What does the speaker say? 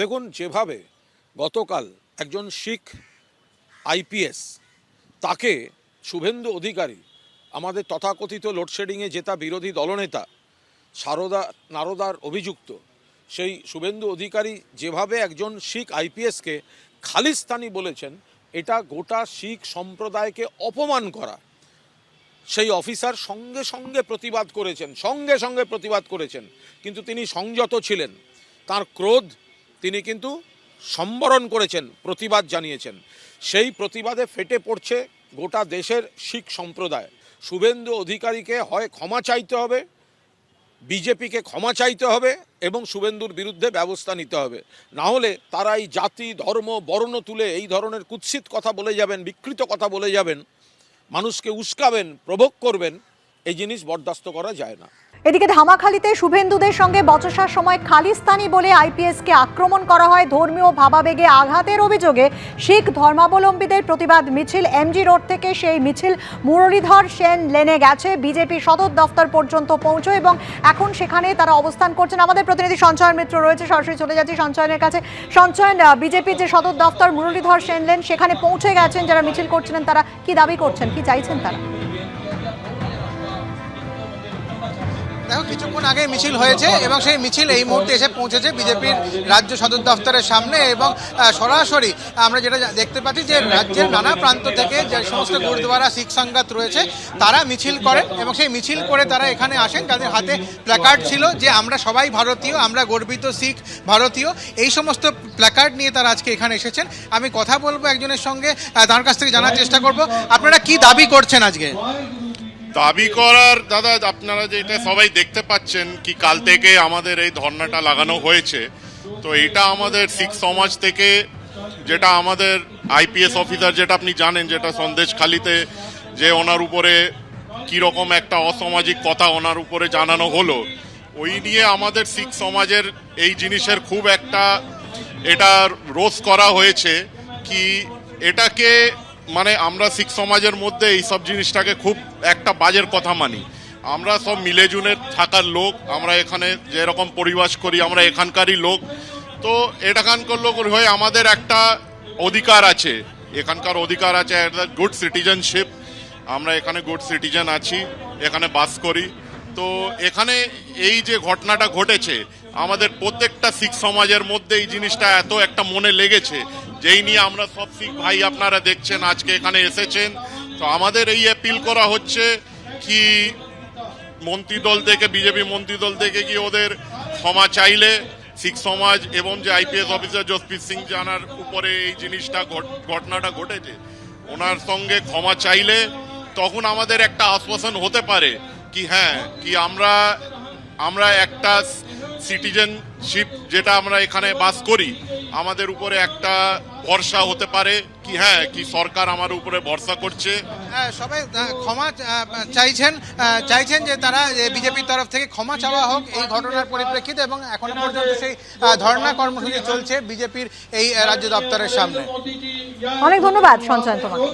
দেখুন, যেভাবে গতকাল একজন শিখ আইপিএস, তাকে শুভেন্দু অধিকারী, আমাদের তথাকথিত লোডশেডিংয়ে জেতা বিরোধী দলনেতা সারদা, নারদার অভিযুক্ত, সেই শুভেন্দু অধিকারী যেভাবে একজন শিখ আইপিএসকে খালিস্তানি বলেছেন, এটা গোটা শিখ সম্প্রদায়কে অপমান করা। সেই অফিসার সঙ্গে সঙ্গে প্রতিবাদ করেছেন, সঙ্গে সঙ্গে প্রতিবাদ করেছেন, কিন্তু তিনি সংযত ছিলেন। তার ক্রোধ তিনি কিন্তু সম্বরণ করেছেন, প্রতিবাদ জানিয়েছেন। সেই প্রতিবাদে ফেটে পড়ছে গোটা দেশের শিখ সম্প্রদায়। শুভেন্দু অধিকারীকে হয় ক্ষমা চাইতে হবে, বিজেপিকে ক্ষমা চাইতে হবে এবং শুভেন্দুর বিরুদ্ধে ব্যবস্থা নিতে হবে। না হলে তারা এই জাতি, ধর্ম, বর্ণ তুলে এই ধরনের কুৎসিত কথা বলে যাবেন, বিকৃত কথা বলে যাবেন, মানুষকে উস্কাবেন, প্রভোগ করবেন। এই জিনিস বরদাস্ত করা যায় না। এদিকে ধামাখালীতে শুভেন্দুদের সঙ্গে বচসার সময় খালিস্তানি বলে আইপিএসকে আক্রমণ করা হয়। ধর্মীয় ভাবাবেগে আঘাতের অভিযোগে শিখ ধর্মাবলম্বীদের প্রতিবাদ মিছিল এমজি রোড থেকে সেই মিছিল মুরলীধর সেন লেনে গেছে। বিজেপি সদর দফতর পর্যন্ত পৌঁছয় এবং এখন সেখানে তারা অবস্থান করছেন। আমাদের প্রতিনিধি সঞ্চয়ন মিত্র রয়েছে। সরাসরি চলে যাচ্ছি সঞ্চয়নের কাছে। সঞ্চয়ন বিজেপির যে সদর দফতর মুরলীধর সেন লেন, সেখানে পৌঁছে গেছেন। যারা মিছিল করছিলেন, তারা কি দাবি করছেন? কি চাইছেন তারা? দেখো, কিছুক্ষণ আগে মিছিল হয়েছে এবং সেই মিছিল এই মুহূর্তে এসে পৌঁছেছে বিজেপির রাজ্য সদর দফতরের সামনে এবং সরাসরি আমরা যেটা দেখতে পাচ্ছি যে রাজ্যের নানা প্রান্ত থেকে যে সমস্ত গুরুদ্বারা, শিখ সংঘাত রয়েছে, তারা মিছিল করেন এবং সেই মিছিল করে তারা এখানে আসেন। তাদের হাতে প্ল্যাকার্ড ছিল যে আমরা সবাই ভারতীয়, আমরা গর্বিত শিখ, ভারতীয়। এই সমস্ত প্ল্যাকার্ড নিয়ে তারা আজকে এখানে এসেছেন। আমি কথা বলব একজনের সঙ্গে তার কাছ থেকে জানার চেষ্টা করব। আপনারা কি দাবি করছেন আজকে? দাবি করার, দাদা, আপনারা যেটা সবাই দেখতে পাচ্ছেন কি কাল থেকে আমাদের এই ধর্নাটা লাগানো হয়েছে। তো এটা আমাদের শিখ সমাজ থেকে, যেটা আমাদের আইপিএস অফিসার, যেটা আপনি জানেন, যেটা সন্দেশখালিতে যে ওনার উপরে কীরকম একটা অসামাজিক কথা ওনার উপরে জানানো হলো, ওই নিয়ে আমাদের শিখ সমাজের এই জিনিসের খুব একটা এটা রোজ করা হয়েছে কি এটাকে মানে আমরা শিখ সমাজের মধ্যে এই সব জিনিসটাকে খুব একটা বাজের কথা মানি। আমরা সব মিলেজুনে থাকার লোক, আমরা এখানে যেরকম পরিবাস করি, আমরা এখানকারই লোক। তো এখানকার লোক হয়ে আমাদের একটা অধিকার আছে। এখানকার অধিকার আছে গুড সিটিজেনশিপ আমরা এখানে গুড সিটিজেন আছি, এখানে বাস করি। তো এখানে এই যে ঘটনাটা ঘটেছে, আমাদের প্রত্যেকটা শিখ সমাজের মধ্যে এই জিনিসটা এত একটা মনে লেগেছে যেই নিয়ে আমরা সব শিখ ভাই আপনারা দেখছেন, আজকে এখানে এসেছেন। তো আমাদের এই অ্যাপিল করা হচ্ছে কি মন্ত্রী দল থেকে, বিজেপি মন্ত্রী দল থেকে কি ওদের ক্ষমা চাইলে শিখ সমাজ এবং যে আইপিএস অফিসার জসপ্রীত সিং জানার উপরে এই জিনিসটা ঘট- ঘটনাটা ঘটেছে, ওনার সঙ্গে ক্ষমা চাইলে তখন আমাদের একটা আশ্বাসন হতে পারে কি হ্যাঁ কি আমরা আমরা একটা সিটিজেনশিপ যেটা আমরা এখানে বাস করি আমাদের উপরে একটা ভরসা হতে পারে কি হ্যাঁ কি সরকার আমার উপরে ভরসা করছে? হ্যাঁ, সবাই ক্ষমা চাইছেন চাইছেন যে তারা বিজেপির তরফ থেকে ক্ষমা চাওয়া হোক এই ঘটনার পরিপ্রেক্ষিতে এবং এখন পর্যন্ত সেই ধর্ণা কর্মসূচি চলছে বিজেপির এই রাজ্য দপ্তরের সামনে। অনেক ধন্যবাদ সঞ্চয়ন তোমাকে।